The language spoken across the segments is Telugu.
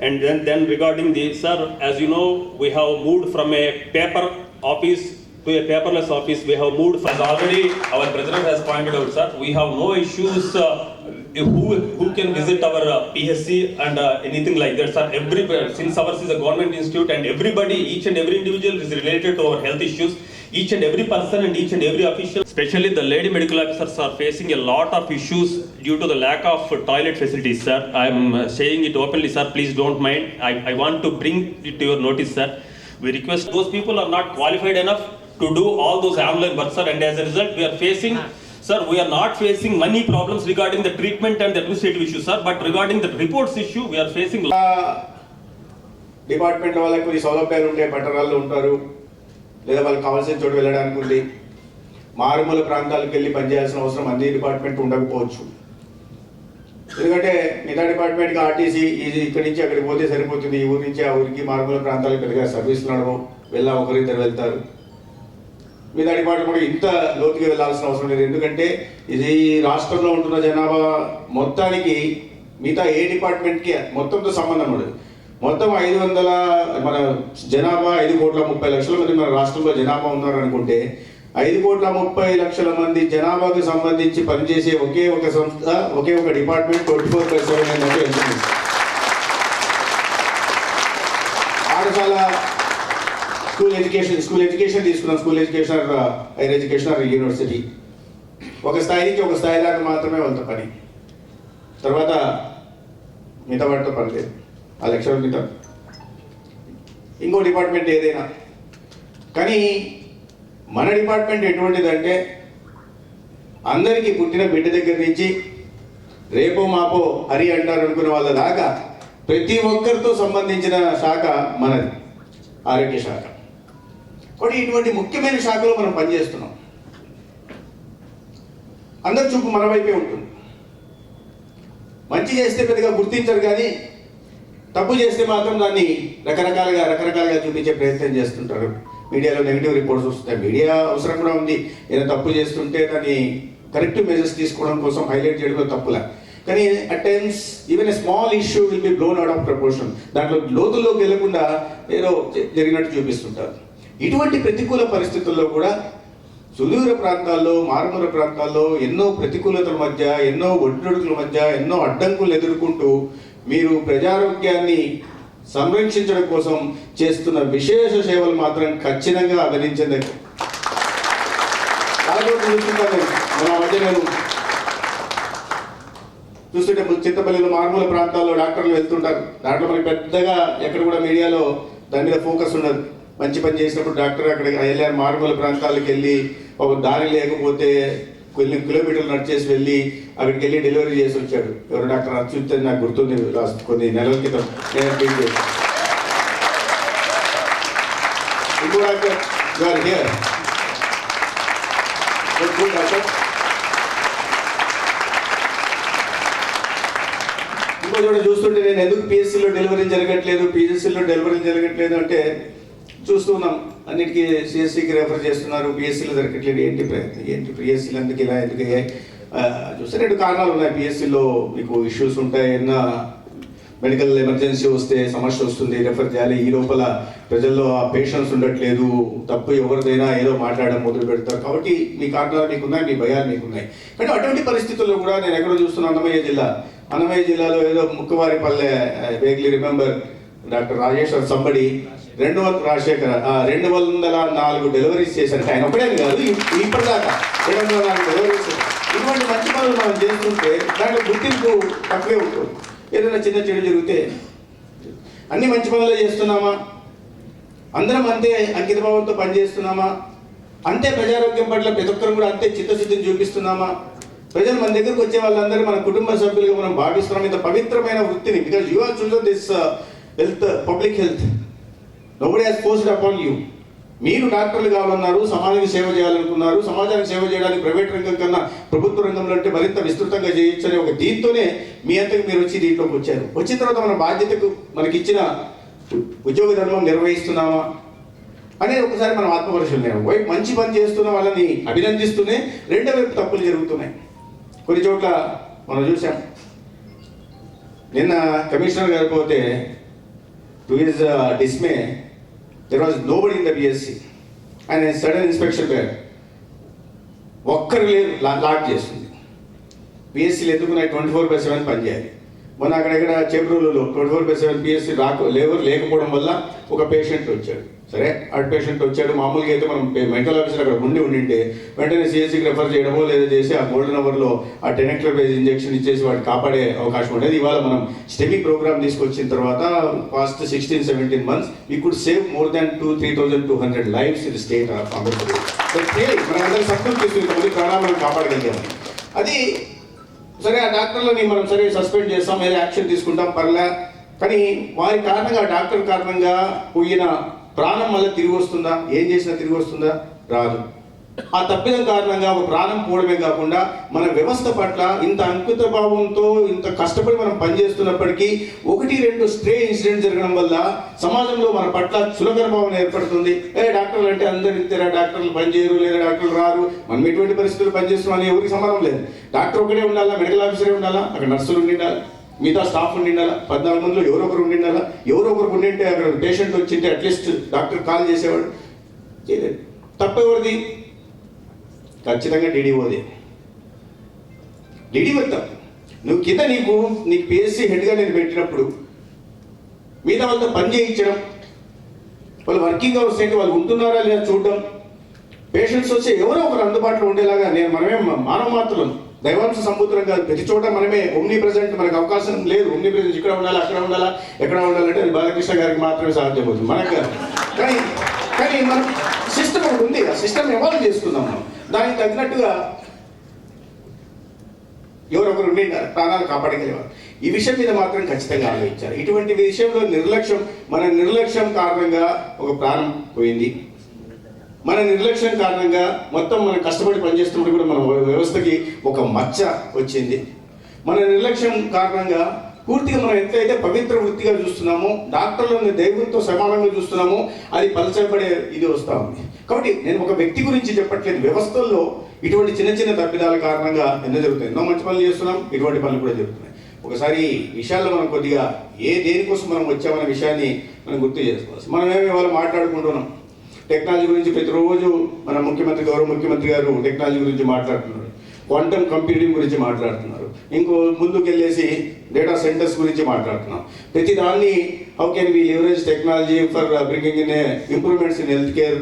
And then, then regarding the, sir, as you know, we have moved from a paper office to a paperless office. We have moved, as already our president has pointed out, sir, we have no issues uh, who, who can visit our uh, PSC and uh, anything like that, sir. Every, since ours is a government institute and everybody, each and every individual is related to our health issues. Each and every person and each and every official, especially the lady medical officers are facing a lot of issues due to the lack of toilet facilities, sir. I'm uh, saying it openly, sir, please don't mind. I, I want to bring it to your notice, sir. We request, those people are not qualified enough to do all those ambulance work, sir, and as a result, we are facing, sir, we are not facing money problems regarding the treatment and the administrative issues, sir, but regarding the reports issue, we are facing department వాళ్ళకి కొన్ని సౌలభ్యాలు ఉంటాయి పట్టణాల్లో ఉంటారు లేదా వాళ్ళకి కావాల్సిన చోటు వెళ్ళడానికి ఉంది మారుమూల ప్రాంతాలకు వెళ్ళి పనిచేయాల్సిన అవసరం అన్ని డిపార్ట్మెంట్ ఉండకపోవచ్చు. ఎందుకంటే మిగతా డిపార్ట్మెంట్కి ఆర్టీసీ ఇది ఇక్కడి నుంచి అక్కడికి పోతే సరిపోతుంది. ఈ ఊరి నుంచి ఆ ఊరికి మారుమూల ప్రాంతాలకు పెద్దగా సర్వీసులు నడవం వెళ్ళా ఒకరిద్దరు వెళ్తారు. మిగతా డిపార్ట్మెంట్ కూడా ఇంత లోతుగా వెళ్ళాల్సిన అవసరం లేదు. ఎందుకంటే ఇది రాష్ట్రంలో ఉంటున్న జనాభా మొత్తానికి మిగతా ఏ డిపార్ట్మెంట్కి మొత్తంతో సంబంధం ఉండదు. మొత్తం ఐదు వందల మన జనాభా ఐదు కోట్ల ముప్పై లక్షల మంది మన రాష్ట్రంలో జనాభా ఉన్నారు అనుకుంటే ఐదు కోట్ల ముప్పై లక్షల మంది జనాభాకు సంబంధించి పనిచేసే ఒకే ఒక సంస్థ ఒకే ఒక department twenty four plus seven పాఠశాల స్కూల్ ఎడ్యుకేషన్ స్కూల్ ఎడ్యుకేషన్ తీసుకున్నాం. School education higher education or university. ఒక స్థాయి నుంచి ఒక స్థాయి దాకా మాత్రమే వాళ్ళతో పని. తర్వాత మిగతా వాటితో పని లేదు. ఆ లెక్చర్ మిగతా ఇంకో డిపార్ట్మెంట్ ఏదైనా. కానీ మన డిపార్ట్మెంట్ ఎటువంటిదంటే అందరికీ పుట్టిన బిడ్డ దగ్గర నుంచి రేపో మాపో హరి అంటారు అనుకునే వాళ్ళ దాకా ప్రతి ఒక్కరితో సంబంధించిన శాఖ మనది ఆరోగ్య శాఖ. కాబట్టి ఇటువంటి ముఖ్యమైన శాఖలో మనం పనిచేస్తున్నాం. అందరి చూపు మన వైపే ఉంటుంది. మంచి చేస్తే పెద్దగా గుర్తించరు కానీ తప్పు చేస్తే మాత్రం దాన్ని రకరకాలుగా రకరకాలుగా చూపించే ప్రయత్నం చేస్తుంటారు. మీడియాలో నెగిటివ్ రిపోర్ట్స్ వస్తున్నాయి మీడియా అవసరం కూడా ఉంది. ఏదైనా తప్పు చేస్తుంటే దాన్ని కరెక్ట్ మెజర్స్ తీసుకోవడం కోసం హైలైట్ చేయడంలో తప్పులే. కానీ at times even a small issue will be blown out of proportion దాంట్లో లోతులోకి వెళ్ళకుండా ఏదో జరిగినట్టు చూపిస్తుంటారు. ఇటువంటి ప్రతికూల పరిస్థితుల్లో కూడా సుదూర ప్రాంతాల్లో మారుమూల ప్రాంతాల్లో ఎన్నో ప్రతికూలతల మధ్య ఎన్నో ఒడిదుడుకుల మధ్య ఎన్నో అడ్డంకులు ఎదుర్కొంటూ మీరు ప్రజారోగ్యాన్ని సంరక్షించడం కోసం చేస్తున్న విశేష సేవలు మాత్రం ఖచ్చితంగా అభినందించండి. మన మధ్య నేను చూస్తుంటే చింతపల్లిలో మారుమూల ప్రాంతాల్లో డాక్టర్లు వెళ్తుంటారు. దాంట్లో మనకి పెద్దగా ఎక్కడ కూడా మీడియాలో దాని మీద ఫోకస్ ఉండదు. మంచి పని చేసినప్పుడు డాక్టర్ అక్కడికి వెళ్ళారు మారుమూల ప్రాంతాలకు వెళ్ళి ఒక దారి లేకపోతే కొన్ని కిలోమీటర్లు నడిచేసి వెళ్ళి అక్కడికి వెళ్ళి డెలివరీ చేసి వచ్చాడు. ఎవరు డాక్టర్ అచ్యుత్ అని నాకు గుర్తుంది లాస్ట్ కొన్ని నెలల క్రితం. నేను ఇంకో డాక్టర్ గారు హియర్ డాక్టర్ ఇంకో చోట చూస్తుంటే నేను ఎందుకు పిఎస్సిలో డెలివరీ జరగట్లేదు పిఎస్సిలో డెలివరీ జరగట్లేదు అంటే చూస్తున్నాం అన్నిటికీ సిఎస్సికి రెఫర్ చేస్తున్నారు. పిఎస్సీలో దొరకట్లేదు. ఏంటి ప్రయత్నం ఏంటి పిఎస్సీలు అందుకు ఇలా ఎందుకు చూస్తే రెండు కారణాలు ఉన్నాయి పిఎస్సీలో మీకు ఇష్యూస్ ఉంటాయి. ఏమన్నా మెడికల్ ఎమర్జెన్సీ వస్తే సమస్య వస్తుంది రెఫర్ చేయాలి. ఈ లోపల ప్రజల్లో ఆ పేషెన్స్ ఉండట్లేదు. తప్పు ఎవరిదైనా ఏదో మాట్లాడడం మొదలు పెడతారు. కాబట్టి మీ కారణాలు మీకున్నాయి మీ భయాలు మీకున్నాయి. కానీ అటువంటి పరిస్థితుల్లో కూడా నేను ఎక్కడో చూస్తున్నా అన్నమయ్య జిల్లా. అన్నమయ్య జిల్లాలో ఏదో Mukkavaripalle vaguely remember doctor Rajeshwar somebody రెండు వందల రాజశేఖర్ ఆ, రెండు వందల నాలుగు డెలివరీస్ చేశారు. ఆయన ఒకటే కాదు ఇప్పటిదాకా రెండు వందల నాలుగు డెలివరీస్ ఇటువంటి మంచి పనులు మనం చేస్తుంటే దాంట్లో గుర్తింపు తక్కువే ఉంటుంది. ఏదైనా చిన్న చెడు జరిగితే అన్ని మంచి పనులు చేస్తున్నామా? అందరం అంతే అంకితభావంతో పనిచేస్తున్నామా? అంతే ప్రజారోగ్యం పట్ల ప్రతి ఒక్కరు కూడా అంతే చిత్తశుద్ధిని చూపిస్తున్నామా? ప్రజలు మన దగ్గరకు వచ్చే వాళ్ళందరూ మన కుటుంబ సభ్యులుగా మనం భావిస్తున్నాం. ఇంత పవిత్రమైన వృత్తిని because you are this health public health nobody has posed upon you మీరు డాక్టర్లు కావాలన్నారు సమాజానికి సేవ చేయాలనుకున్నారు సమాజానికి సేవ చేయడానికి ప్రైవేట్ రంగం కన్నా ప్రభుత్వ రంగంలో అంటే మరింత విస్తృతంగా చేయొచ్చనే ఒక దీంతోనే మీ అంతకు మీరు వచ్చి దీంట్లోకి వచ్చారు. వచ్చిన తర్వాత మన బాధ్యతకు మనకిచ్చిన ఉద్యోగ ధర్మం నిర్వహిస్తున్నామా? అనేది ఒకసారి మనం ఆత్మపరిశీలన వైపు మంచి పని చేస్తున్న వాళ్ళని అభినందిస్తూనే రెండో వైపు తప్పులు జరుగుతున్నాయి. కొన్ని చోట్ల మనం చూసాం నిన్న కమిషనర్ గారు పోతే to his dismay there was no in the BSC ఆయన సడన్ ఇన్స్పెక్షన్ పేరు ఒక్కరు లేరు లా- లాక్ చేస్తుంది పిఎస్సీలు ఎందుకు నాకు ట్వంటీ ఫోర్ బై సెవెన్ పనిచేయాలి. మొన్న అక్కడెక్కడ చెబ్రూలులో twenty four by seven PSC రాక లేవర్ లేకపోవడం వల్ల ఒక పేషెంట్ వచ్చాడు. సరే అడ్ పేషెంట్ వచ్చాడు. మామూలుగా అయితే మనం మెంటల్ ఆఫీసర్ అక్కడ ఉండి ఉండింటే వెంటనే సిఎస్సికి రెఫర్ చేయడమో లేదా చేసి ఆ గోల్డెన్ అవర్లో ఆ టెనెక్టర్ బేస్ ఇంజెక్షన్ ఇచ్చేసి వాడిని కాపాడే అవకాశం ఉండేది. ఇవాళ మనం స్టెమిక్ ప్రోగ్రామ్ తీసుకొచ్చిన తర్వాత past sixteen seventeen months we could save more than two three thousand two hundred lives in state of Andhra Pradesh మన అందరి సక్సెస్ తీసుకుంటాం ప్రాణాలు మనం కాపాడగలిగాము అది సరే ఆ డాక్టర్లని మనం సరే సస్పెండ్ చేస్తాం వేరే యాక్షన్ తీసుకుంటాం పర్లే. కానీ వారి కారణంగా డాక్టర్ కారణంగా పోయిన ప్రాణం మళ్ళీ తిరిగి వస్తుందా? ఏం చేసినా తిరిగి వస్తుందా? రాదు. ఆ తప్పిదం కారణంగా ఒక ప్రాణం పోవడమే కాకుండా మన వ్యవస్థ పట్ల ఇంత అంకిత భావంతో ఇంత కష్టపడి మనం పనిచేస్తున్నప్పటికీ ఒకటి రెండు స్ట్రే ఇన్సిడెంట్ జరగడం వల్ల సమాజంలో మన పట్ల చులకన భావన ఏర్పడుతుంది. ఏ డాక్టర్లు అంటే అందరు ఇస్తారా డాక్టర్లు పనిచేయరు లేదా డాక్టర్లు రారు. మనం ఎటువంటి పరిస్థితులు పనిచేస్తున్నాం అని ఎవరికి సంబంధం లేదు. డాక్టర్ ఒకటే ఉండాలా? మెడికల్ ఆఫీసరే ఉండాలా? అక్కడ నర్సులు ఉండాలి? మిగతా స్టాఫ్ ఉండిండాలా? పద్నాలుగు మందిలో ఎవరో ఒకరు ఉండిండాలా? ఎవరో ఒకరు ఉండింటే అక్కడ పేషెంట్ వచ్చింటే అట్లీస్ట్ డాక్టర్ కాల్ చేసేవాడు. చేయలేదు. తప్పెవరిది? ఖచ్చితంగా డీడీఓది డిడి తప్పు. నువ్వు కింద నీకు నీకు పిఎస్సి హెడ్గా నేను పెట్టినప్పుడు మిగతా వాళ్ళతో పని చేయించడం వాళ్ళు వర్కింగ్ అవర్స్ ఏంటి వాళ్ళు ఉంటున్నారా లేదా చూడడం. పేషెంట్స్ వచ్చి ఎవరో ఒకరు అందుబాటులో ఉండేలాగా నేను మనమే మానవ మాత్రం దైవాంశ సంబుద్రం కాదు. ప్రతి చోట మనమే ఒమ్ని ప్రజెంట్ మనకు అవకాశం లేదు. ఒమ్ని ప్రజెంట్ ఇక్కడ ఉండాలి అక్కడ ఉండాలా ఎక్కడ ఉండాలంటే అది బాలకృష్ణ గారికి మాత్రమే సాధ్యమవుతుంది మనకు కానీ కానీ మనం సిస్టమ్ ఒకటి ఉంది. ఆ సిస్టమ్ ఎవాల్వ్ చేసుకుందాం మనం. దానికి తగినట్టుగా ఎవరొకరు ఉండి ప్రాణాలు కాపాడగలిగారు ఈ విషయం మీద మాత్రం ఖచ్చితంగా ఆలోచించారు ఇటువంటి విషయంలో నిర్లక్ష్యం మన నిర్లక్ష్యం కారణంగా ఒక ప్రాణం పోయింది. మన నిర్లక్ష్యం కారణంగా మొత్తం మనం కష్టపడి పనిచేస్తున్నప్పుడు కూడా మన వ్యవస్థకి ఒక మచ్చ వచ్చింది. మన నిర్లక్ష్యం కారణంగా పూర్తిగా మనం ఎంతైతే పవిత్ర వృత్తిగా చూస్తున్నామో డాక్టర్లను దైవంతో సమానంగా చూస్తున్నామో అది పలచబడే ఇది వస్తూ ఉంది. కాబట్టి నేను ఒక వ్యక్తి గురించి చెప్పట్లేదు. వ్యవస్థల్లో ఇటువంటి చిన్న చిన్న తప్పిదాల కారణంగా ఎన్నో జరుగుతాయి. ఎన్నో మంచి పనులు చేస్తున్నాం ఇటువంటి పనులు కూడా జరుగుతున్నాయి. ఒకసారి విషయాల్లో మనం కొద్దిగా ఏ దేనికోసం మనం వచ్చామన్న విషయాన్ని మనం గుర్తు చేసుకోవాలి మనం ఏమి ఇవాళ మాట్లాడుకుంటున్నాం? టెక్నాలజీ గురించి ప్రతిరోజు మన ముఖ్యమంత్రి గౌరవ ముఖ్యమంత్రి గారు టెక్నాలజీ గురించి మాట్లాడుతున్నారు. క్వాంటమ్ కంప్యూటింగ్ గురించి మాట్లాడుతున్నారు. ఇంకో ముందుకెళ్ళేసి డేటా సెంటర్స్ గురించి మాట్లాడుతున్నాం. ప్రతి దాన్ని how can we leverage technology for bringing in improvements in health care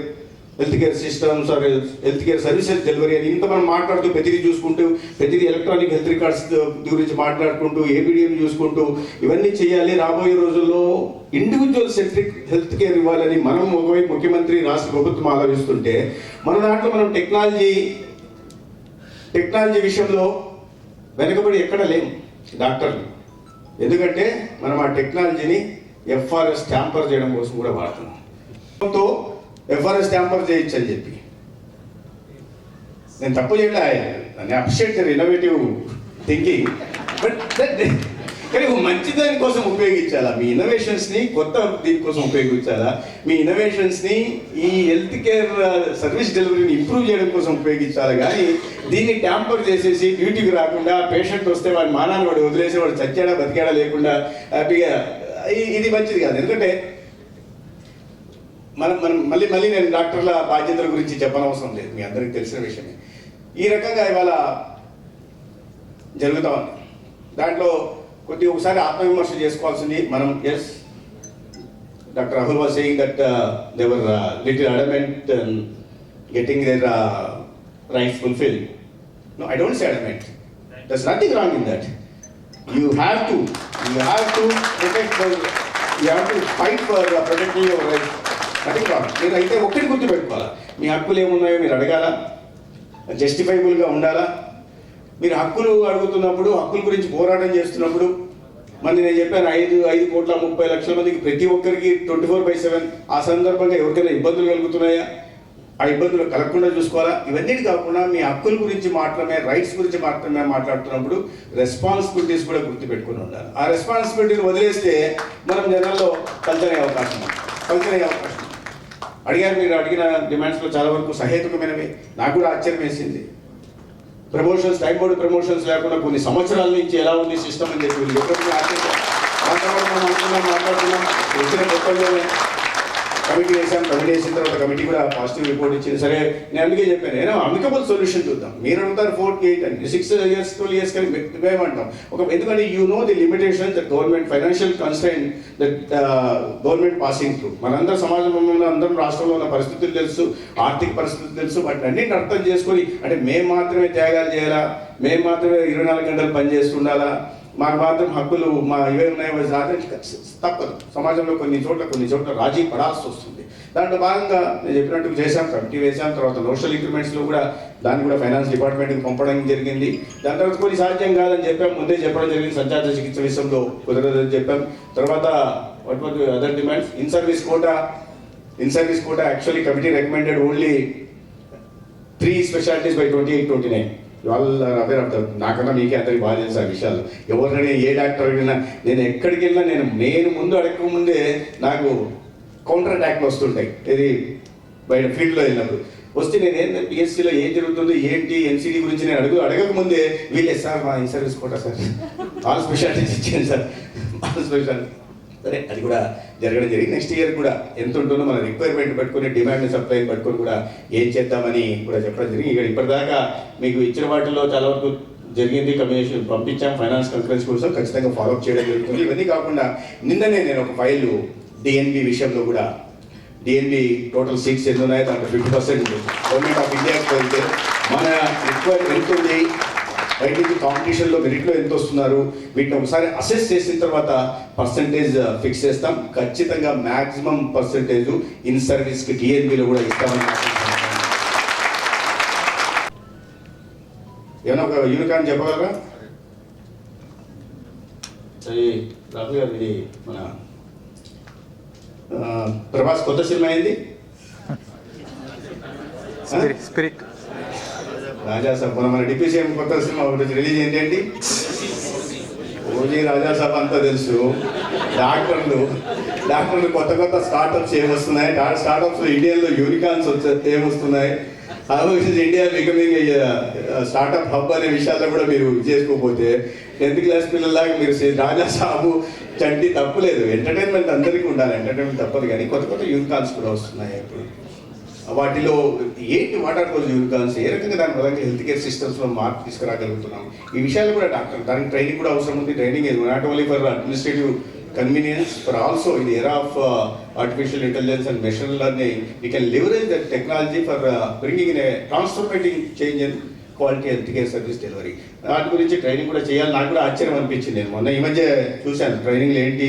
health care systems or health care services delivery అని ఇంత మనం మాట్లాడుతూ ప్రతిదీ చూసుకుంటూ ప్రతిదీ ఎలక్ట్రానిక్ హెల్త్ రికార్డ్స్ గురించి మాట్లాడుకుంటూ ఏబిడిఎం చూసుకుంటూ ఇవన్నీ చేయాలి. రాబోయే రోజుల్లో ఇండివిజువల్ సెంట్రిక్ హెల్త్ కేర్ ఇవ్వాలని మనం ఒకవైపు ముఖ్యమంత్రి రాష్ట్ర ప్రభుత్వం ఆలోచిస్తుంటే మన దాంట్లో మనం టెక్నాలజీ టెక్నాలజీ విషయంలో వెనుకబడి ఎక్కడ లేము డాక్టర్లు. ఎందుకంటే మనం ఆ టెక్నాలజీని ఎఫ్ఆర్ఎస్ ట్యాంపర్ చేయడం కోసం కూడా వాడుతున్నాం. తో ఎఫ్ఆర్ఎస్ ట్యాంపర్ చేయొచ్చు అని చెప్పి. నేను తప్పు చేయలే దాన్ని అప్రిషియేట్ ఇన్నోవేటివ్ థింకింగ్ బట్ కానీ మంచి దానికోసం ఉపయోగించాలా? మీ ఇన్నోవేషన్స్ని కొత్త దీనికోసం ఉపయోగించాలా? మీ ఇన్నోవేషన్స్ని ఈ హెల్త్ కేర్ సర్వీస్ డెలివరీని ఇంప్రూవ్ చేయడం కోసం ఉపయోగించాలి? కానీ దీన్ని ట్యాంపర్ చేసేసి డ్యూటీకి రాకుండా పేషెంట్ వస్తే వాడి మానాన్ని వాడు వదిలేసి వాడు చచ్చాడా బతికాడా లేకుండా హ్యాపీగా ఇది మంచిది కాదు. ఎందుకంటే మనం మనం మళ్ళీ మళ్ళీ నేను డాక్టర్ల బాధ్యతల గురించి చెప్పనవసరం లేదు. మీ అందరికీ తెలిసిన విషయమే. ఈ రకంగా ఇవాళ జరుగుతూ ఉంది. దాంట్లో కొద్దిగా ఒకసారి ఆత్మవిమర్శ చేసుకోవాల్సింది మనం. Yes doctor Rahul was saying that they were little adamant getting their rights fulfil no I don't say adamant there's nothing wrong in that you have to you have to protect you have to fight for protecting your rights అది కాదు. మీరు అయితే ఒక్కటి గుర్తు పెట్టుకోవాలా మీ హక్కులు ఏమున్నాయో మీరు అడగాల? జస్టిఫైబుల్గా ఉండాలా? మీరు హక్కులు అడుగుతున్నప్పుడు హక్కుల గురించి పోరాటం చేస్తున్నప్పుడు మరి నేను చెప్పాను ఐదు ఐదు కోట్ల ముప్పై లక్షల మందికి ప్రతి ఒక్కరికి ట్వంటీ ఫోర్ బై సెవెన్ ఆ సందర్భంగా ఎవరికైనా ఇబ్బందులు కలుగుతున్నాయా? ఆ ఇబ్బందులు కలగకుండా చూసుకోవాలా? ఇవన్నీ కాకుండా మీ హక్కుల గురించి మాత్రమే రైట్స్ గురించి మాత్రమే మాట్లాడుతున్నప్పుడు రెస్పాన్సిబిలిటీస్ కూడా గుర్తుపెట్టుకుని ఉండాలి. ఆ రెస్పాన్సిబిలిటీని వదిలేస్తే మనం జనాల్లో కల్చరే అవకాశం ఉంది. కల్చరే అవకాశం అడిగారు మీరు అడిగిన డిమాండ్స్లో చాలా వరకు సహేతుకమైనవి. నాకు కూడా ఆశ్చర్యం వేసింది. ప్రమోషన్స్ టైం బోర్డు ప్రమోషన్స్ లేకుండా కొన్ని సంవత్సరాల నుంచి ఎలా ఉంది సిస్టమ్ అని చెప్పి మాట్లాడుతున్నాం మాట్లాడుతున్నాం వచ్చిన కొత్తలోనే కమిటీ వేసాం కమిటీ వేసిన తర్వాత కమిటీ కూడా పాజిటివ్ రిపోర్ట్ ఇచ్చింది. సరే నేను అందుకే చెప్పాను నేను అమికబుల్ సొల్యూషన్ చూద్దాం. మీరు అంటారు ఫోర్ ఎయిట్ అని. సిక్స్ ఇయర్స్ ట్వెల్వ్ ఇయర్స్ కానీ మేమంటాం ఒక ఎందుకంటే you know the limitation that government financial constraint that government passing through మనందరం సమాజంలో అందరం రాష్ట్రంలో ఉన్న పరిస్థితులు తెలుసు ఆర్థిక పరిస్థితులు తెలుసు వాటిని అన్ని అర్థం చేసుకొని అంటే మేము మాత్రమే త్యాగాలు చేయాలా? మేము మాత్రమే ఇరవై నాలుగు గంటలు పని చేస్తుండాలా? మాకు మాత్రం హక్కులు మా ఇవే ఉన్నాయో సాధించ తప్పదు. సమాజంలో కొన్ని చోట్ల కొన్ని చోట్ల రాజీ పడాల్సి వస్తుంది. దాంట్లో భాగంగా నేను చెప్పినట్టు చేశాం కమిటీ వేశాం తర్వాత నోషల్ ఇంక్రిమెంట్స్లో కూడా దాన్ని కూడా ఫైనాన్స్ డిపార్ట్మెంట్కి పంపడం జరిగింది. దాని తర్వాత కొన్ని సాధ్యం కాదని చెప్పాం ముందే చెప్పడం జరిగింది సంచార చికిత్స విషయంలో కుదరదని చెప్పాం. తర్వాత what what other demands in service quota in service quota actually committee recommended only three specialities by twenty eight twenty nine వాళ్ళ అవేర్ అవుతారు నాకన్నా మీకే అందరికి బాగా తెలుసు ఆ విషయాలు. ఎవరినైనా ఏ డాక్టర్ అడిగినా నేను ఎక్కడికి వెళ్ళినా నేను నేను ముందు అడగక ముందే నాకు కౌంటర్ అటాక్లు వస్తుంటాయి. ఇది బయట ఫీల్డ్లో వెళ్ళినప్పుడు. వస్తే నేను ఏంటంటే పిఎస్సీలో ఏం జరుగుతుందో ఏంటి ఎన్సీడీ గురించి నేను అడుగు అడగక ముందే వీళ్ళే సార్ మా in service quota sir. All specialities ఇచ్చాను సార్. ఆల్ స్పెషాలిటీ సరే అది కూడా జరగడం జరిగింది. నెక్స్ట్ ఇయర్ కూడా ఎంత ఉంటుందో మన రిక్వైర్మెంట్ పట్టుకుని డిమాండ్ సప్లై పట్టుకొని కూడా ఏం చేద్దామని కూడా చెప్పడం జరిగింది. ఇక్కడ ఇప్పటిదాకా మీకు ఇచ్చిన వాటిలో చాలా వరకు జరిగింది కమిషన్ పంపించాం ఫైనాన్స్ కన్ఫరెన్స్ కోసం ఖచ్చితంగా ఫాలోఅప్ చేయడం జరుగుతుంది. ఇవన్నీ కాకుండా నిన్ననే నేను ఒక ఫైల్ డిఎన్బి విషయంలో కూడా డిఎన్బి టోటల్ సీట్స్ ఎన్ని ఉన్నాయో దాంట్లో ఫిఫ్టీ పర్సెంట్ గవర్నమెంట్ ఆఫ్ ఇండియాకి వెళ్తే మన రిక్వైర్ వెళ్తుంది బయట నుంచి కాంపిటీషన్లో మెరిట్లో ఎంత వస్తున్నారు? వీటిని ఒకసారి అసెస్ చేసిన తర్వాత పర్సంటేజ్ ఫిక్స్ చేస్తాం. ఖచ్చితంగా మ్యాక్సిమం పర్సంటేజ్ ఇన్ సర్వీస్కి డిఎన్బిలో కూడా ఇస్తామని. ఏమైనా ఒక యూనికాన్ చెప్పగలరా? సరే రాహుల్ గారు ఇది మన ప్రభాస్ కొత్త సినిమా అయింది స్పిరిట్ రాజా రాజాసాబ్ మన మన సీఎం కొత్త సినిమా ఒకటి రిలీజ్ ఏంటండి? ఓజీ రాజాసభ అంతా తెలుసు. డాక్టర్లు డాక్టర్లు కొత్త కొత్త స్టార్టప్స్ ఏమొస్తున్నాయి? స్టార్టప్స్ ఇండియాలో యూనికాన్స్ వచ్చే ఏమొస్తున్నాయి? How India becoming startup hub అనే విషయాల్లో కూడా మీరు చేసుకోకపోతే టెన్త్ క్లాస్ పిల్లల్లాగా మీరు సే- రాజాసాబు చంటి తప్పులేదు ఎంటర్టైన్మెంట్ అందరికీ ఉండాలి. ఎంటర్టైన్మెంట్ తప్పదు కానీ కొత్త కొత్త యూనికాన్స్ కూడా వస్తున్నాయి ఇప్పుడు. వాటిలో ఏంటి వాటాడుకోవాలి యూనికాన్స్ ఏ రకంగా దాని పరంగా హెల్త్ కేర్ సిస్టమ్స్లో మార్పు తీసుకురాగలుగుతున్నాం? ఈ విషయాలు కూడా డాక్టర్ దానికి ట్రైనింగ్ కూడా అవసరం ఉంది. Training not only for administrative convenience for also in era of artificial intelligence and machine learning we can leverage that technology for bringing in a transformating change in quality health care service delivery వాటి గురించి ట్రైనింగ్ కూడా చేయాలి. నాకు కూడా ఆశ్చర్యం అనిపించింది. నేను మొన్న ఈ మధ్య చూశాను. ట్రైనింగ్లు ఏంటి?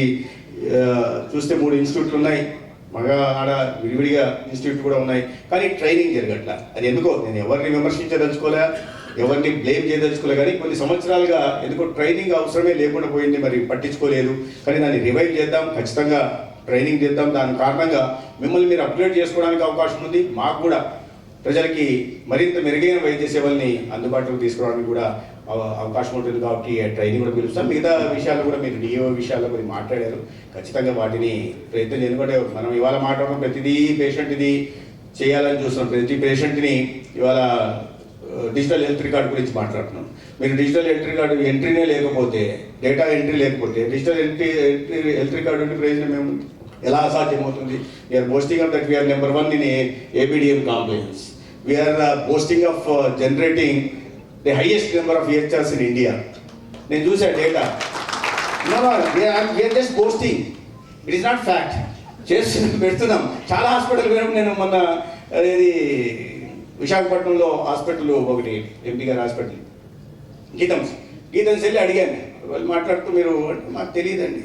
చూస్తే మూడు ఇన్స్టిట్యూట్లు ఉన్నాయి. మగ ఆడ విడివిడిగా ఇన్స్టిట్యూట్ కూడా ఉన్నాయి. కానీ ట్రైనింగ్ జరగట్ల. అది ఎందుకో నేను ఎవరిని విమర్శించదలుచుకోలే ఎవరిని బ్లేమ్ చేయదలుచుకోలే కానీ కొన్ని సంవత్సరాలుగా ఎందుకో ట్రైనింగ్ అవసరమే లేకుండా పోయింది మరి పట్టించుకోలేదు. కానీ దాన్ని రివైవ్ చేద్దాం ఖచ్చితంగా ట్రైనింగ్ చేద్దాం. దాని కారణంగా మిమ్మల్ని మీరు అప్గ్రేడ్ చేసుకోవడానికి అవకాశం ఉంది. మాకు కూడా ప్రజలకి మరింత మెరుగైన వైద్య సేవల్ని అందుబాటులోకి తీసుకురావడానికి కూడా అవకాశం ఉంటుంది కాబట్టి ట్రైనింగ్ కూడా పిలుస్తాం. మిగతా విషయాలు కూడా మీరు డిఓ విషయాల్లో మీరు మాట్లాడారు. ఖచ్చితంగా వాటిని ప్రయత్నం ఎందుకంటే మనం ఇవాళ మాట్లాడడం ప్రతిదీ పేషెంట్ ఇది చేయాలని చూస్తున్నాం. ప్రతి పేషెంట్ని ఇవాళ డిజిటల్ హెల్త్ రికార్డ్ గురించి మాట్లాడుతున్నాం. మీరు డిజిటల్ హెల్త్ రికార్డు ఎంట్రీనే లేకపోతే డేటా ఎంట్రీ లేకపోతే digital entry entry health record ఉంటే ప్రయోజనం ఏముంది? ఎలా అసాధ్యమవుతుంది? We're boasting of that we're number one in ABDM compliance we're boasting of generating the highest number of EHRs in India నేను చూసా data we're just posting it is not fact చేస్తున్నాం పెడుతున్నాం. చాలా హాస్పిటల్ పోయినప్పుడు నేను మొన్న ఇది విశాఖపట్నంలో హాస్పిటల్ ఒకటి ఎంపీ గారి హాస్పిటల్ గీతమ్స్ గీతమ్స్ వెళ్ళి అడిగాను. వాళ్ళు మాట్లాడుతూ మీరు అంటే మాకు తెలియదండి.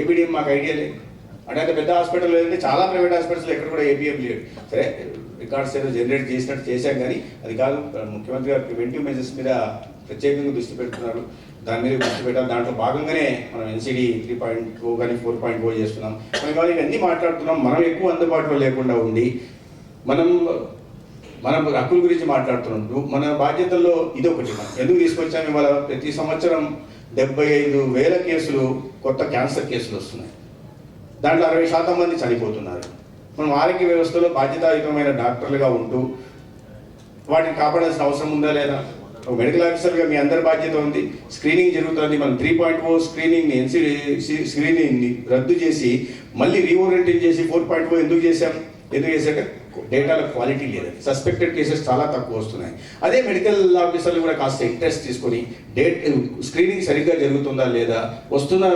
ఏబిడిఎం మాకు ఐడియా లేదు. అంటే అంత పెద్ద హాస్పిటల్ లేదంటే చాలా ప్రైవేట్ హాస్పిటల్స్ ఎక్కడ కూడా ఏబిఎం లేదు. సరే రికార్డ్స్ ఏదో జనరేట్ చేసినట్టు చేశాం కానీ అది కాదు ముఖ్యమంత్రి గారు ప్రివెంటివ్ మెజర్స్ మీద ప్రత్యేకంగా దృష్టి పెడుతున్నారు. దాని మీద దృష్టి పెట్టాలి. దాంట్లో భాగంగానే మనం ఎన్సీడీ త్రీ పాయింట్ టూ కానీ ఫోర్ పాయింట్ ఫోర్ చేస్తున్నాం. మనం కానీ ఇవన్నీ మాట్లాడుతున్నాం. మనం ఎక్కువ అందుబాటులో లేకుండా ఉండి మనం మన హక్కుల గురించి మాట్లాడుతున్నాం. మన బాధ్యతల్లో ఇది ఒకటి మనం. ఎందుకు తీసుకొచ్చాము ఇవాళ? ప్రతి సంవత్సరం డెబ్బై ఐదు వేల కేసులు కొత్త క్యాన్సర్ కేసులు వస్తున్నాయి. దాంట్లో అరవై శాతం మంది చనిపోతున్నారు. మనం ఆరోగ్య వ్యవస్థలో బాధ్యతాయుతమైన డాక్టర్లుగా ఉంటూ వాటిని కాపాడాల్సిన అవసరం ఉందా లేదా? ఒక మెడికల్ ఆఫీసర్గా మీ అందరి బాధ్యత ఉంది. స్క్రీనింగ్ జరుగుతుంది. మనం three point O screening NC స్క్రీనింగ్ని రద్దు చేసి మళ్ళీ రీఓరియంటేట్ చేసి ఫోర్ పాయింట్ ఓ ఎందుకు చేశాం? ఎందుకు చేశాక డేటాలో క్వాలిటీ లేదు. సస్పెక్టెడ్ కేసెస్ చాలా తక్కువ వస్తున్నాయి. అదే మెడికల్ ఆఫీసర్లు కూడా కాస్త ఇంట్రెస్ట్ తీసుకొని డేట్ స్క్రీనింగ్ సరిగ్గా జరుగుతుందా లేదా? వస్తున్న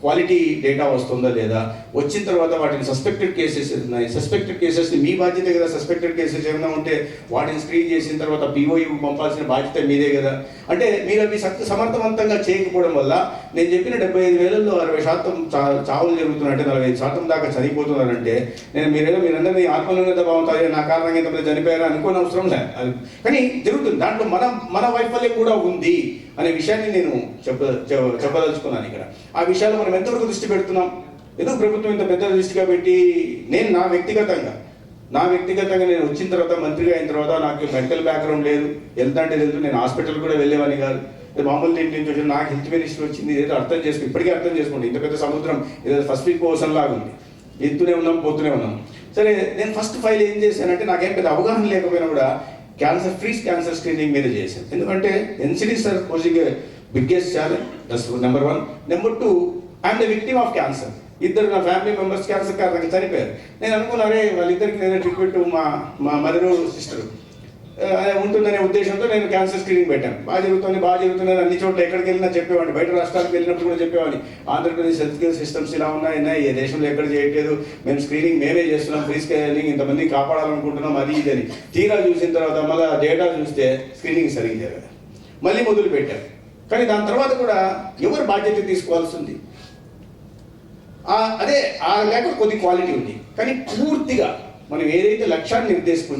క్వాలిటీ డేటా వస్తుందా లేదా? వచ్చిన తర్వాత వాటిని సస్పెక్టెడ్ కేసెస్ ఉన్నాయి సస్పెక్టెడ్ కేసెస్ మీ బాధ్యత కదా. సస్పెక్టెడ్ కేసెస్ ఏమైనా ఉంటే వాటిని స్క్రీన్ చేసిన తర్వాత పీఓఈ పంపాల్సిన బాధ్యత మీదే కదా. అంటే మీరు అవి సక్ సమర్థవంతంగా చేయకపోవడం వల్ల నేను చెప్పిన డెబ్బై ఐదు వేలలో అరవై శాతం చా- చావులు జరుగుతున్నాయంటే నలభై ఐదు శాతం దాకా చనిపోతున్నారంటే నేను మీరేదో మీరందరినీ ఆత్మనిర్భరత బాగుంటారు నా కారణంగా ఇంతమంది చనిపోయారు అనుకోని అవసరం లేదు కానీ జరుగుతుంది. దాంట్లో మన మన వైఫల్యం కూడా ఉంది. అనే విషయాన్ని నేను చెప్ప చెప్పదలుచుకున్నాను ఇక్కడ. ఆ విషయాలు మనం ఎంతవరకు దృష్టి పెడుతున్నాం? ఎందుకు ప్రభుత్వం ఇంత పెద్ద దృష్టిగా పెట్టి నేను నా వ్యక్తిగతంగా నా వ్యక్తిగతంగా నేను వచ్చిన తర్వాత మంత్రిగా అయిన తర్వాత నాకు మెడికల్ బ్యాక్గ్రౌండ్ లేదు. ఎంత అంటే తెలుసు నేను హాస్పిటల్ కూడా వెళ్ళేవాని కాదు. మామూలు దీంట్లో నుంచి వచ్చి నాకు హెల్త్ మినిస్టర్ వచ్చింది ఏదో అర్థం చేసుకుని ఇప్పటికీ అర్థం చేసుకోండి. ఇంత పెద్ద సముద్రం ఏదో ఫస్ట్ వీక్ ఓషన్ లాగా ఉంది. ఎత్తునే ఉన్నాం పోతూనే ఉన్నాం. సరే నేను ఫస్ట్ ఫైల్ ఏం చేశానంటే నాకేం పెద్ద అవగాహన లేకపోయినా కూడా క్యాన్సర్ ఫ్రీ క్యాన్సర్ స్క్రీనింగ్ మీద చేశాను. ఎందుకంటే NCD sir posing biggest challenge thus number one number two I'm the victim of cancer ఇద్దరు నా ఫ్యామిలీ మెంబర్స్ క్యాన్సర్ కారణంగా చనిపోయారు. నేను అనుకున్నారే వాళ్ళిద్దరికి నేను ట్రీట్మెంట్ మా మా మదరు సిస్టర్ ఉంటుందనే ఉద్దేశంతో నేను క్యాన్సర్ స్క్రీనింగ్ పెట్టాను. బాగా జరుగుతుంది బాగా జరుగుతుంది అన్ని చోట్ల ఎక్కడికి వెళ్ళినా చెప్పేవాడిని. బయట రాష్ట్రాలకు వెళ్ళినప్పుడు కూడా చెప్పేవాడిని. ఆంధ్రప్రదేశ్ హెల్త్ కేర్ సిస్టమ్స్ ఇలా ఉన్నాయి ఏ దేశంలో ఎక్కడ చేయట్లేదు. మేము స్క్రీనింగ్ మేమే చేస్తున్నాం. ఫ్రీ స్క్రీనింగ్ ఇంతమంది కాపాడాలనుకుంటున్నాం. అది ఇది అని. తీరా చూసిన తర్వాత మళ్ళీ డేటా చూస్తే స్క్రీనింగ్ సరిగ్గా జరగదు మళ్ళీ మొదలు పెట్టారు కానీ దాని తర్వాత కూడా ఎవరు బాధ్యత తీసుకోవాల్సి ఉంది అదే ఆ లేక కొద్ది క్వాలిటీ ఉంది. కానీ పూర్తిగా మనం ఏదైతే లక్ష్యాన్ని నిర్దేశించు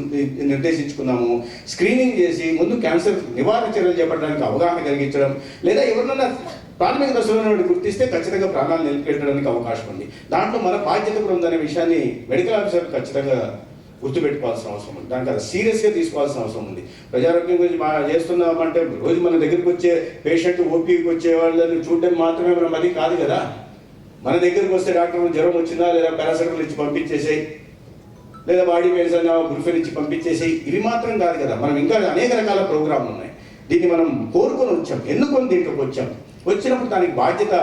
నిర్దేశించుకున్నామో స్క్రీనింగ్ చేసి ముందు క్యాన్సర్ నివారణ చర్యలు చేపట్టడానికి అవగాహన కలిగించడం లేదా ఎవరినైనా ప్రాథమిక దశలో గుర్తిస్తే ఖచ్చితంగా ప్రాణాలు నిలిపెట్టడానికి అవకాశం ఉంది. దాంట్లో మన బాధ్యత కూడా ఉందనే విషయాన్ని మెడికల్ ఆఫీసర్ ఖచ్చితంగా గుర్తుపెట్టుకోవాల్సిన అవసరం ఉంది. దానికి అది సీరియస్గా తీసుకోవాల్సిన అవసరం ఉంది. ప్రజారోగ్యం గురించి మా చేస్తున్నామంటే రోజు మన దగ్గరికి వచ్చే పేషెంట్ ఓపీకి వచ్చే వాళ్ళని చూడడం మాత్రమే మనం అది కాదు కదా. మన దగ్గరికి వస్తే డాక్టర్ జ్వరం వచ్చిందా లేదా పారాసెటమాల్ ఇచ్చి పంపించేసేయి. లేదా బాడీ మెడిసిన్ గ్రూఫెన్ ఇచ్చి పంపించేసి ఇవి మాత్రం కాదు కదా. మనం ఇంకా అనేక రకాల ప్రోగ్రాంలు ఉన్నాయి. దీన్ని మనం కోరుకొని వచ్చాం ఎందుకొని దీంట్లోకి వచ్చాం. వచ్చినప్పుడు దానికి బాధ్యత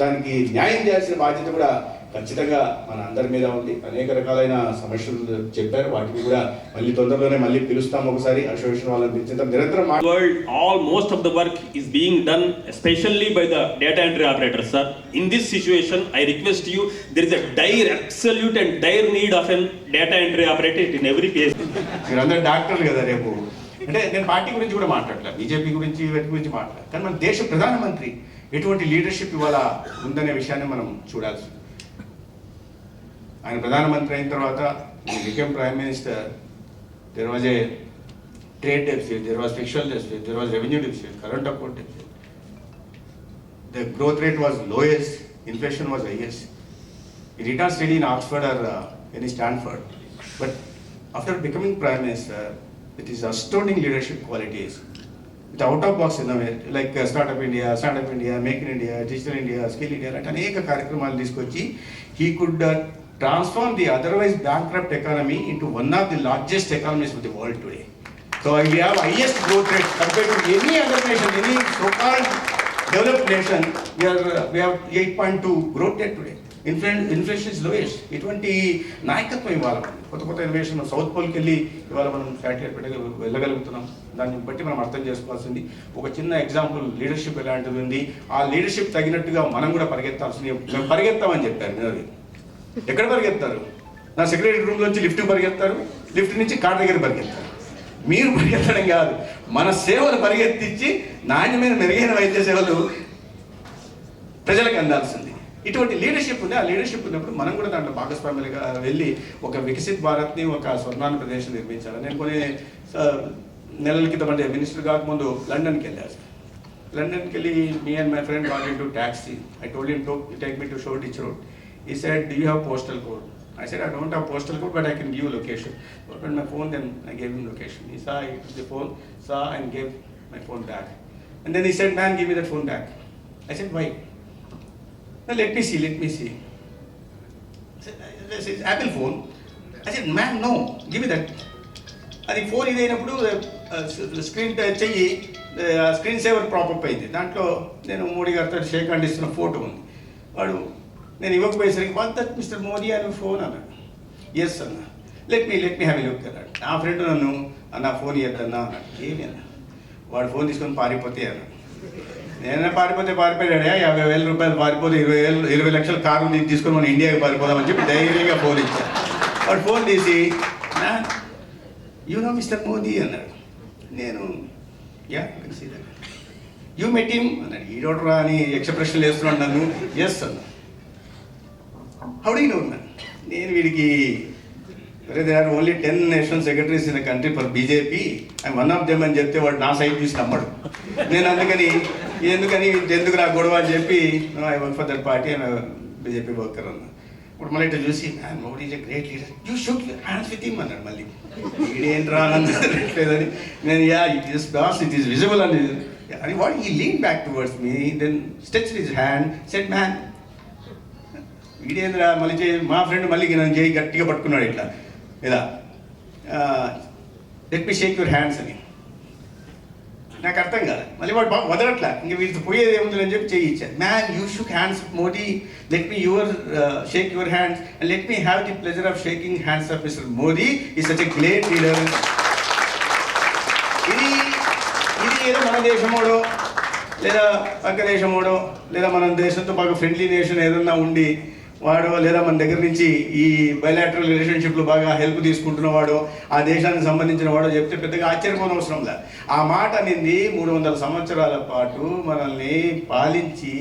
దానికి న్యాయం చేయాల్సిన బాధ్యత కూడా ఖచ్చితంగా మన అందరి మీద ఉంది. అనేక రకాలైన సమస్యలు చెప్పారు. వాటిని కూడా మళ్ళీ తొందరలోనే మళ్ళీ పిలుస్తాం ఒకసారి. అసోసియేషన్ వాళ్ళని పిలిచిద్దాం. నిరంతరం మా world, all most of the work is being done especially by the data entry operators, sir. In this situation, I request you, there is a dire, absolute and dire need of a data entry operator in every place. మీరందరూ డాక్టర్లు కదా రేపు. అంటే నేను పార్టీ గురించి కూడా మాట్లాడలేదు. బీజేపీ గురించి వీటి గురించి మాట్లాడలేదు. కానీ మన దేశ ప్రధానమంత్రి ఎటువంటి లీడర్షిప్ ఇవాళ ఉందనే విషయాన్ని మనం చూడాల్సి ఉంది. ఆయన ప్రధానమంత్రి అయిన తర్వాత became prime minister there was a trade deficit there was fiscal deficit there was revenue deficit current account deficit the growth rate was lowest, inflation was highest. He did not study in Oxford or uh, any Stanford, but after becoming prime minister, with his astounding leadership qualities, with out of box innovate like uh, Startup India, Startup India, Make in India, Digital India, Skill India, like అనేక కార్యక్రమాలు తీసుకొచ్చి he could uh, transform the otherwise bankrupt economy in one of the largest economies of the world today so I have highest growth rate compare to any other nation any so called developed nation eight point two growth rate today infla inflation is lowest ఇటువంటి నాయకత్వం ఇవ్వాలి మనం కొత్త కొత్త ఇన్వేషన్ సౌత్ పోల్కి వెళ్ళి ఇవాళ మనం ఫ్యాక్టరీ పెట్టి వెళ్ళగలుగుతున్నాం. దాన్ని బట్టి మనం అర్థం చేసుకోవాల్సింది ఒక చిన్న ఎగ్జాంపుల్ లీడర్షిప్ ఎలాంటిది ఉంది? ఆ లీడర్షిప్ తగినట్టుగా మనం కూడా పరిగెత్తాల్సింది మేము పరిగెత్తామని చెప్పారు నేను ఎక్కడ పరిగెత్తారు? నా సెక్రటరీ రూమ్ నుంచి లిఫ్ట్ పరిగెత్తారు? లిఫ్ట్ నుంచి కార్ దగ్గర పరిగెత్తారు. మీరు పరిగెత్తడం కాదు మన సేవలు పరిగెత్తించి నాణ్యమైన మెరుగైన వైద్య సేవలు ప్రజలకు అందాల్సింది. ఇటువంటి లీడర్షిప్ ఉంది ఆ లీడర్షిప్ ఉన్నప్పుడు మనం కూడా దాంట్లో భాగస్వాములుగా వెళ్ళి ఒక వికసిత్ భారత్ని ఒక స్వర్ణాంధ్రప్రదేశ్ నిర్మించాలి. నేను కొన్ని నెలల క్రితం అంటే మినిస్టర్ కాకముందు లండన్కి వెళ్ళారు లండన్కి వెళ్ళి me and my friend what to taxi I told him to take me to Shoreditch road he said do you have postal code I said, I don't have postal code, but I can give you location. Opened my phone, then I gave him location. He saw it, the phone, saw and gave my phone back. And then he said, man, give me that phone back. I said, why? Now let me see, let me see. I said, this is Apple phone. I said, man, no, give me that. అది ఫోన్ ఇదైనప్పుడు స్క్రీన్ చెయ్యి స్క్రీన్ సేవర్ ప్రాపప్ అయింది దాంట్లో నేను మోడీ గారితో షేక్ హ్యాండ్ ఇస్తున్న ఫోటో ఉంది వాడు నేను ఇవ్వకపోయేసరికి వన్ మిస్టర్ మోదీ అని ఫోన్ అన్నాడు. ఎస్ అన్న. Let me let me have look అన్నాడు. నా ఫ్రెండ్ నన్ను అన్న ఫోన్ ఇవ్వద్దన్నా అన్నాడు. ఏమి అన్న? వాడు ఫోన్ తీసుకొని పారిపోతే అన్నాడు. నేనే పారిపోతే పారిపోయాడా? యాభై వేల రూపాయలు పారిపోతే ఇరవై వేలు ఇరవై లక్షల కారు నేను తీసుకొని మనం ఇండియాకి పారిపోదామని చెప్పి ధైర్యంగా ఫోన్ ఇచ్చాను వాడు ఫోన్ తీసి యూ నో మిస్టర్ మోదీ అన్నాడు. నేను యా యూ మెట్ హిమ్ అన్నాడు. ఈ డోటరా అని ఎక్స్ప్రెషన్లు వేస్తున్నాడు నన్ను. ఎస్ అన్నా. హౌడీ నో నేను వీడికి they are only ten national secretaries in country for BJP. I one of them అని చెప్తే వాడు నా సైడ్ చూసి నమ్మడు. నేను అందుకని ఎందుకని ఎందుకు నా గొడవ అని చెప్పి I work for that party BJP worker అన్న. ఇప్పుడు మళ్ళీ ఇట్లా చూసి man Modi is great leader you should hands with him అన్నాడు మళ్ళీ. ఈడేంట్రా లేదని. నేను yeah it is boss it is visible అని అని వాట్ ఈ lean back towards me then stretch is hand set man వీడేంద్ర మళ్ళీ చేయి మా ఫ్రెండ్ మళ్ళీ నన్ను చేయి గట్టిగా పట్టుకున్నాడు ఇట్లా. ఇలా. Let me shake your hands అని నాకు అర్థం కాదు మళ్ళీ వాడు బాగా వదలట్లా. ఇంక వీళ్ళతో పోయేది ఏముంది అని చెప్పి చేయి ఇచ్చాను man you shook hands Modi let me your shake your hands and let me have the pleasure of shaking hands of mister Modi ఈ సచ్ ఎ గ్రేట్ లీడర్ ఇది ఇది ఏదో మన దేశమోడో లేదా పక్క దేశమోడో లేదా మన దేశంతో బాగా ఫ్రెండ్లీ నేషన్ ఏదన్నా ఉండి వాడో లేదా మన దగ్గర నుంచి ఈ బయలాటరల్ రిలేషన్షిప్లో బాగా హెల్ప్ తీసుకుంటున్నవాడు ఆ దేశానికి సంబంధించిన వాడో చెప్తే పెద్దగా ఆశ్చర్యపోన అవసరం లే. ఆ మాట అనేది మూడు వందల సంవత్సరాల పాటు మనల్ని పాలించి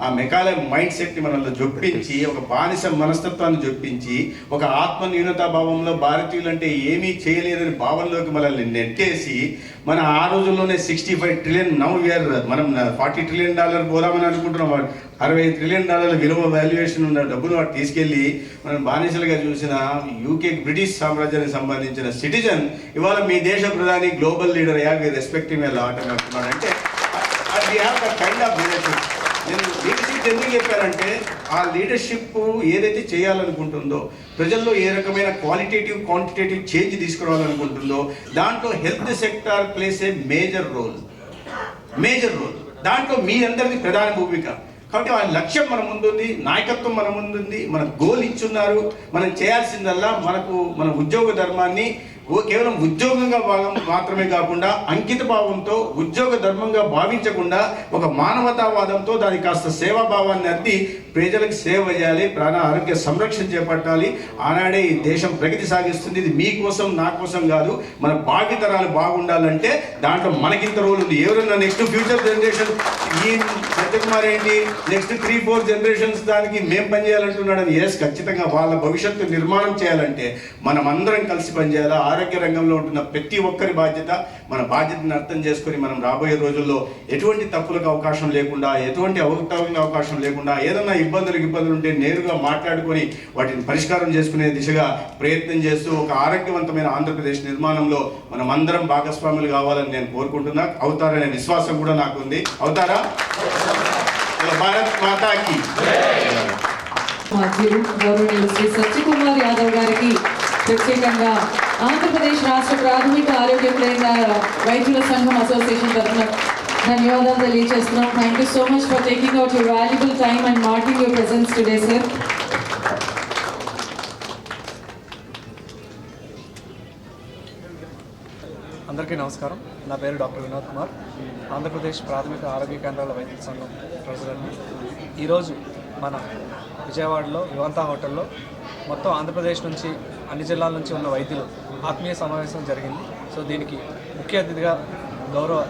ఆ మెకాల మైండ్ సెట్ని మనల్ని జొప్పించి ఒక బానిస మనస్తత్వాన్ని జొప్పించి ఒక ఆత్మ న్యూనతాభావంలో భారతీయులు అంటే ఏమీ చేయలేదని భావనలోకి మనల్ని నెట్టేసి మన ఆ రోజుల్లోనే sixty five trillion now year మనం ఫార్టీ ట్రిలియన్ డాలర్ పోదామని అనుకుంటున్నాం. అరవై ట్రిలియన్ డాలర్ల విలువ వాల్యుయేషన్ ఉన్న డబ్బును వాడు తీసుకెళ్ళి మనం బానిసలుగా చూసిన యూకే బ్రిటిష్ సామ్రాజ్యానికి సంబంధించిన సిటిజన్ ఇవాళ మీ దేశ ప్రధాని గ్లోబల్ లీడర్ అయ్యా మీ రెస్పెక్టివ్ లాట్ అని అంటున్నాడు అంటే have the kind of leadership నేను లీడర్షిప్ ఎందుకు చెప్పారంటే ఆ లీడర్షిప్ ఏదైతే చేయాలనుకుంటుందో ప్రజల్లో ఏ రకమైన క్వాలిటేటివ్ క్వాంటిటేటివ్ చేంజ్ తీసుకురావాలనుకుంటుందో దాంట్లో health sector plays a major role major role దాంట్లో మీ అందరిది ప్రధాన భూమిక. కాబట్టి ఆ లక్ష్యం మన ముందుంది నాయకత్వం మన ముందుంది మన గోల్ ఇచ్చున్నారు మనం చేయాల్సిందల్లా మనకు మన ఉద్యోగ ధర్మాన్ని కేవలం ఉద్యోగంగా భాగం మాత్రమే కాకుండా అంకిత భావంతో ఉద్యోగ ధర్మంగా భావించకుండా ఒక మానవతావాదంతో దానికి కాస్త సేవాభావాన్ని అద్ది ప్రజలకు సేవ చేయాలి ప్రాణ ఆరోగ్య సంరక్షణ చేపట్టాలి. ఆనాడే ఈ దేశం ప్రగతి సాగిస్తుంది. ఇది మీకోసం నా కోసం కాదు. మన భావితరాలు బాగుండాలంటే దాంట్లో మనకింత రోల్ ఉంది. ఎవరైనా నెక్స్ట్ ఫ్యూచర్ జనరేషన్ ఈ సత్యకుమార్ ఏంటి? నెక్స్ట్ త్రీ ఫోర్ జనరేషన్స్ దానికి మేం పనిచేయాలంటున్నాడని ఎస్ ఖచ్చితంగా వాళ్ళ భవిష్యత్తు నిర్మాణం చేయాలంటే మనం అందరం కలిసి పనిచేయాలా ఆరోగ్య రంగంలో ఉంటున్న ప్రతి ఒక్కరి బాధ్యత మన బాధ్యతను అర్థం చేసుకొని మనం రాబోయే రోజుల్లో ఎటువంటి తప్పులకు అవకాశం లేకుండా ఎటువంటి అవకతవకలకు అవకాశం లేకుండా ఏదన్నా ఇబ్బందులకు ఇబ్బందులు ఉంటే నేరుగా మాట్లాడుకొని వాటిని పరిష్కారం చేసుకునే దిశగా ప్రయత్నం చేస్తూ ఒక ఆరోగ్యవంతమైన ఆంధ్రప్రదేశ్ నిర్మాణంలో మనం అందరం భాగస్వాములు కావాలని నేను కోరుకుంటున్నా. అవుతారనే విశ్వాసం కూడా నాకు ఉంది అవుతారా? భారత్ మాతాకి మాధ్యులు గౌరవనీయులు శ్రీ సత్యకుమార్ యాదవ్ గారికి ప్రత్యేకంగా ఆంధ్రప్రదేశ్ రాష్ట్ర ప్రాథమిక ఆరోగ్య కేంద్ర వైద్యుల సంఘం అసోసియేషన్ తరఫున ధన్యవాదాలు తెలియజేస్తున్నాం. Thank you so much for taking out your valuable time and marking your presence today sir అందరికీ నమస్కారం. నా పేరు డాక్టర్ వినోద్ కుమార్. ఆంధ్రప్రదేశ్ ప్రాథమిక ఆరోగ్య కేంద్రాల వైద్య సంఘం ప్రెసిడెంట్ని. ఈరోజు మన విజయవాడలో వివంతా హోటల్లో మొత్తం ఆంధ్రప్రదేశ్ నుంచి అన్ని జిల్లాల నుంచి ఉన్న వైద్యులు ఆత్మీయ సమావేశం జరిగింది. సో దీనికి ముఖ్య అతిథిగా గౌరవ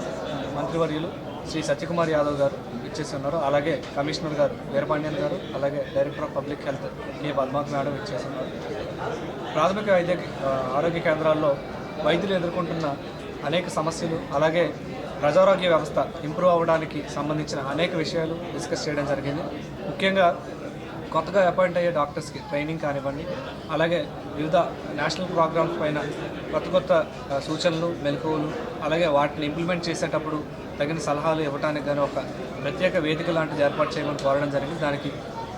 మంత్రివర్యులు శ్రీ సత్యకుమార్ యాదవ్ గారు ఇచ్చేసి ఉన్నారు అలాగే కమిషనర్ గారు వీరపాండ్యన్ గారు అలాగే director of public health K పద్మాక్ madam ఇచ్చేసి ఉన్నారు ప్రాథమిక వైద్య ఆరోగ్య కేంద్రాల్లో వైద్యులు ఎదుర్కొంటున్న అనేక సమస్యలు అలాగే ప్రజారోగ్య వ్యవస్థ ఇంప్రూవ్ అవ్వడానికి సంబంధించిన అనేక విషయాలు డిస్కస్ చేయడం జరిగింది. ముఖ్యంగా కొత్తగా అపాయింట్ అయ్యే డాక్టర్స్కి ట్రైనింగ్ కానివ్వండి అలాగే వివిధ నేషనల్ ప్రోగ్రామ్స్ పైన కొత్త కొత్త సూచనలు మెలకువలు అలాగే వాటిని ఇంప్లిమెంట్ చేసేటప్పుడు తగిన సలహాలు ఇవ్వడానికి కానీ ఒక ప్రత్యేక వేదిక లాంటిది ఏర్పాటు చేయమని కోరడం జరిగింది. దానికి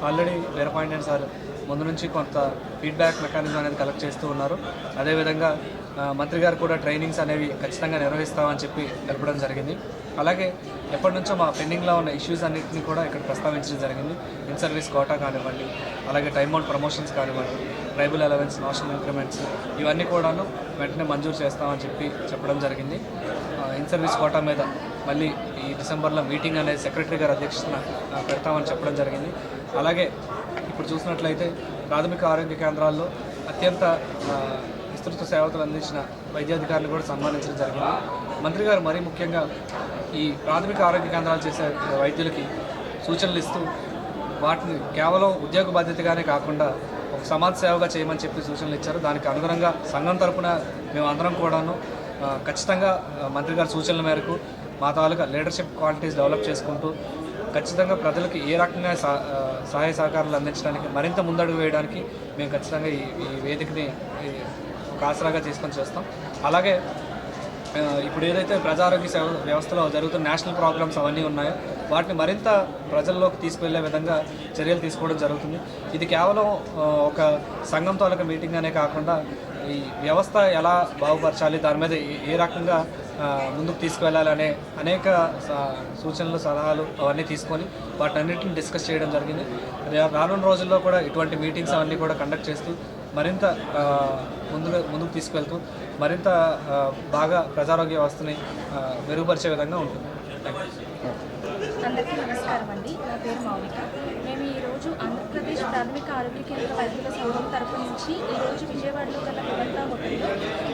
ఆల్రెడీ వీరపాండ్యన్ సార్ ముందు నుంచి కొంత ఫీడ్బ్యాక్ మెకానిజం అనేది కలెక్ట్ చేస్తూ ఉన్నారు. అదేవిధంగా మంత్రి గారు కూడా ట్రైనింగ్స్ అనేవి ఖచ్చితంగా నిర్వహిస్తామని చెప్పి తెలపడం జరిగింది. అలాగే ఎప్పటి నుంచో మా పెండింగ్లో ఉన్న ఇష్యూస్ అన్నింటినీ కూడా ఇక్కడ ప్రస్తావించడం జరిగింది. ఇన్ సర్వీస్ కోటా కానివ్వండి అలాగే టైమ్ అవుట్ ప్రమోషన్స్ కానివ్వండి ట్రైబల్ అలవెన్స్ నేషనల్ ఇంక్రిమెంట్స్ ఇవన్నీ కూడాను వెంటనే మంజూరు చేస్తామని చెప్పి చెప్పడం జరిగింది. ఇన్ సర్వీస్ కోటా మీద మళ్ళీ ఈ డిసెంబర్లో మీటింగ్ అనేది సెక్రటరీ గారి అధ్యక్షతన పెడతామని చెప్పడం జరిగింది. అలాగే ఇప్పుడు చూసినట్లయితే ప్రాథమిక ఆరోగ్య కేంద్రాల్లో అత్యంత విస్తృత సేవలు అందించిన వైద్యాధికారులు కూడా సన్మానించడం జరిగింది. మంత్రి గారు మరీ ముఖ్యంగా ఈ ప్రాథమిక ఆరోగ్య కేంద్రాలు చేసే వైద్యులకి సూచనలు ఇస్తూ వాటిని కేవలం ఉద్యోగ బాధ్యతగానే కాకుండా ఒక సమాజ సేవగా చేయమని చెప్పి సూచనలు ఇచ్చారు. దానికి అనుగుణంగా సంఘం తరపున మేము అందరం కూడాను ఖచ్చితంగా మంత్రి గారి సూచనల మేరకు మా తాలూకా లీడర్షిప్ క్వాలిటీస్ డెవలప్ చేసుకుంటూ ఖచ్చితంగా ప్రజలకు ఏ రకంగా సహ- సహాయ సహకారాలు అందించడానికి మరింత ముందడుగు వేయడానికి మేము ఖచ్చితంగా ఈ వేదికని ఆసరాగా తీసుకొని చేస్తాం. అలాగే ఇప్పుడు ఏదైతే ప్రజారోగ్య సేవ వ్యవస్థలో జరుగుతున్న నేషనల్ ప్రోగ్రామ్స్ అవన్నీ ఉన్నాయో వాటిని మరింత ప్రజల్లోకి తీసుకువెళ్ళే విధంగా చర్యలు తీసుకోవడం జరుగుతుంది. ఇది కేవలం ఒక సంఘం తాలూకా మీటింగ్ అనే కాకుండా ఈ వ్యవస్థ ఎలా బాగుపరచాలి దాని మీద ఏ- రకంగా ముందుకు తీసుకువెళ్ళాలనే అనేక సూచనలు సలహాలు అవన్నీ తీసుకొని వాటన్నిటిని డిస్కస్ చేయడం జరిగింది. రానున్న రోజుల్లో కూడా ఇటువంటి మీటింగ్స్ అవన్నీ కూడా కండక్ట్ చేస్తూ మరింత ముందుగా ముందుకు తీసుకెళ్తూ మరింత బాగా ప్రజారోగ్య వ్యవస్థని మెరుగుపరిచే విధంగా ఉంటుంది. అందరికీ నమస్కారం అండి. నా పేరు మౌనిక. మేము ఈరోజు ఆంధ్రప్రదేశ్ ప్రాథమిక ఆరోగ్య కేంద్ర వైద్యుల సంఘం తరపు నుంచి ఈరోజు విజయవాడలో గల వివంతా హోటల్లో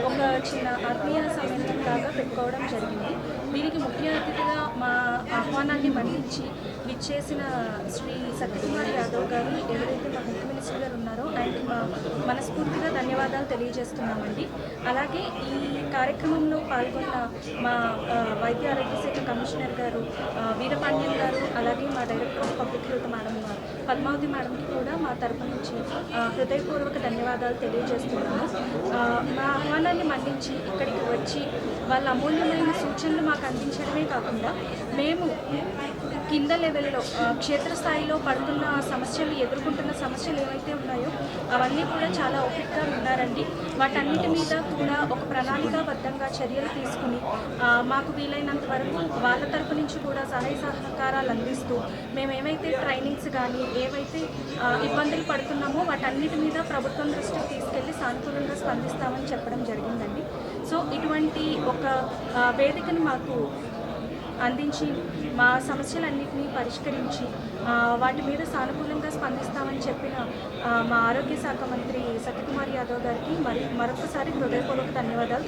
ఒక చిన్న ఆత్మీయ సమ్మేళనం లాగా పెట్టుకోవడం జరిగింది. దీనికి ముఖ్య అతిథిగా మా ఆహ్వానాన్ని మన్నించి విచ్చేసిన శ్రీ సత్యకుమార్ యాదవ్ గారు ఎవరైతే మా హెల్త్ మినిస్టర్ గారు ఉన్నారో ఆయనకి మా మనస్ఫూర్తిగా ధన్యవాదాలు తెలియజేస్తున్నామండి. అలాగే ఈ కార్యక్రమంలో పాల్గొన్న మా వైద్య ఆరోగ్య శాఖ కమిషనర్ గారు వీరపాండ్యం గారు అలాగే మా director of public health madam గారు పద్మావతి మేడంకి కూడా మా తరపు నుంచి హృదయపూర్వక ధన్యవాదాలు తెలియజేస్తున్నాము మా ఆహ్వానాన్ని మన్నించి ఇక్కడికి వచ్చి వాళ్ళ అమూల్యమైన సూచనలు మాకు అందించడమే కాకుండా మేము కింద లెవెల్లో క్షేత్రస్థాయిలో పడుతున్న సమస్యలు ఎదుర్కొంటున్న సమస్యలు ఏవైతే ఉన్నాయో అవన్నీ కూడా చాలా ఓపిక్గా ఉన్నారండి వాటన్నిటి మీద కూడా ఒక ప్రణాళికాబద్ధంగా చర్యలు తీసుకుని మాకు వీలైనంత వరకు వాళ్ళ తరపు నుంచి కూడా సహాయ సహకారాలు అందిస్తూ మేము ఏవైతే ట్రైనింగ్స్ కానీ ఏవైతే ఇబ్బందులు పడుతున్నామో వాటన్నిటి మీద ప్రభుత్వం దృష్టికి తీసుకెళ్ళి సానుకూలంగా స్పందిస్తామని చెప్పడం జరిగిందండి. సో ఇటువంటి ఒక వేదికను మాకు అందించి మా సమస్యలన్నింటినీ పరిష్కరించి వాటి మీద సానుకూలంగా స్పందిస్తామని చెప్పిన మా ఆరోగ్య శాఖ మంత్రి సత్యకుమార్ యాదవ్ గారికి మరి మరొకసారి హృదయపూర్వక ధన్యవాదాలు.